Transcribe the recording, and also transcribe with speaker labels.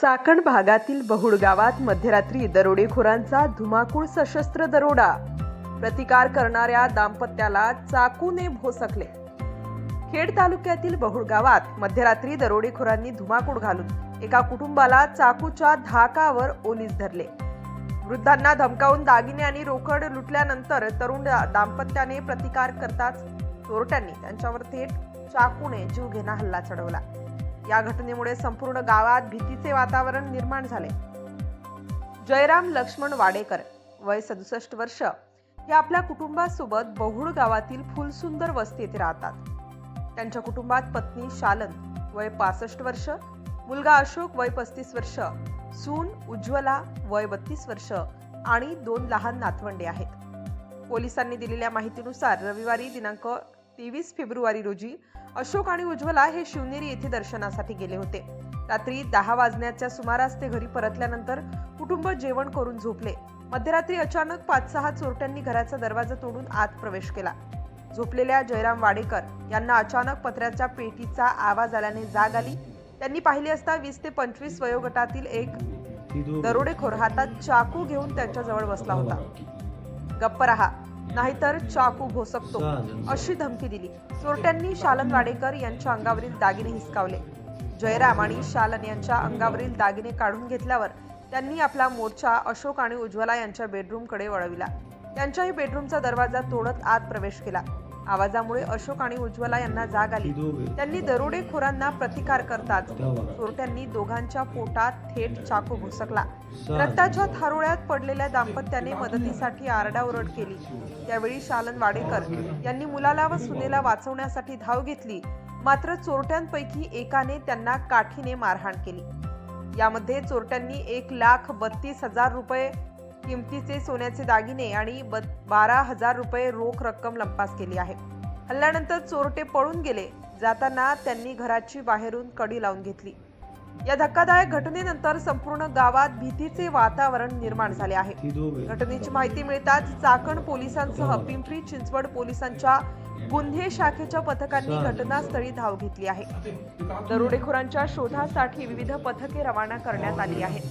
Speaker 1: चाकण भागातील बहुड गावात मध्यरात्री दरोडेखोरांचा धुमाकूळ सशस्त्र दरोडा. प्रतिकार करणाऱ्या दाम्पत्याला चाकूने भोसकले. खेड तालुक्यातील बहुड गावात मध्यरात्री दरोडेखोरांनी धुमाकूळ घालून एका कुटुंबाला चाकूच्या धाकावर ओलीस धरले. वृद्धांना धमकावून दागिने आणि रोकड लुटल्यानंतर तरुण दाम्पत्याने प्रतिकार करताच चोरट्यांनी त्यांच्यावर थेट चाकूने जीवघेणा हल्ला चढवला. या घटनेमुळे संपूर्ण गावात भीतीचे वातावरण निर्माण झाले. जयराम लक्ष्मण वाडेकर वय सदुसष्ट वर्ष हे आपल्या कुटुंबासोबत बहुळ गावातील फुलसुंदर वस्ती येथे राहतात. त्यांच्या कुटुंबात पत्नी शालन वय पासष्ट वर्ष मुलगा अशोक वय पस्तीस वर्ष सून उज्ज्वला वय बत्तीस वर्ष आणि दोन लहान नातवंडे आहेत. पोलिसांनी दिलेल्या माहितीनुसार रविवारी दिनांक तेवीस फेब्रुवारी रोजी अशोक आणि उज्ज्वला हे शिवनेरी येथे दर्शनासाठी गेले होते. रात्री दहा वाजण्याच्या सुमारास ते घरी परतल्यानंतर कुटुंब जेवण करून झोपले. मध्यरात्री अचानक पाच सहा चोरट्यांनी घराचा दरवाजा तोडून आत प्रवेश केला. झोपलेल्या जयराम वाडेकर यांना अचानक पत्र्याच्या पेटीचा आवाज आल्याने जाग आली. त्यांनी पाहिले असता वीस ते पंचवीस वयोगटातील एक दरोडेखोर हातात चाकू घेऊन त्यांच्याजवळ बसला होता. गप्प रहा. नाहीतर चाकू भोसकतो अशी धमकी दिली. चोरट्यांनी शालन वाडेकर यांच्या अंगावरील दागिने हिसकावले. जयराम आणि शालन यांच्या अंगावरील दागिने काढून घेतल्यावर त्यांनी आपला मोर्चा अशोक आणि उज्ज्वला यांच्या बेडरूमकडे वळविला. त्यांच्याही बेडरूमचा दरवाजा तोडत आत प्रवेश केला. आवाजामुळे अशोक आणि उज्ज्वला यांना जाग आली. त्यांनी दरोडेखोरांना प्रतिकार करताच चोरट्यांनी दोघांच्या पोटात थेट चाकू भुसकला रक्ताच्या थारोळ्यात पडलेल्या दाम्पत्याने मदतीसाठी आरडाओरड केली. त्यावेळी शालन वाडेकर यांनी मुलाला व सुनेला वाचवण्यासाठी धाव घेतली. मात्र चोरट्यांपैकी एकाने त्यांना काठीने मारहाण केली. यामध्ये चोरट्यांनी एक लाख बत्तीस हजार रुपये किमतीचे सोन्याचे दागिने आणि ब- बारा हजार रुपये रोख रक्कम लंपास केली आहे. हल्ल्यानंतर चोरटे पळून गेले. जाताना त्यांनी घराची बाहेरून कडी लावून घेतली. या धक्कादायक घटनेनंतर संपूर्ण गावात भीतीचे वातावरण निर्माण झाले आहे. घटनेची माहिती मिळताच चाकण पोलिसांसह पिंपरी चिंचवड पोलिसांच्या गुन्हे शाखेच्या पथकांनी घटनास्थळी धाव घेतली आहे. दरोडेखोरांच्या शोधासाठी विविध पथके रवाना करण्यात आली आहेत.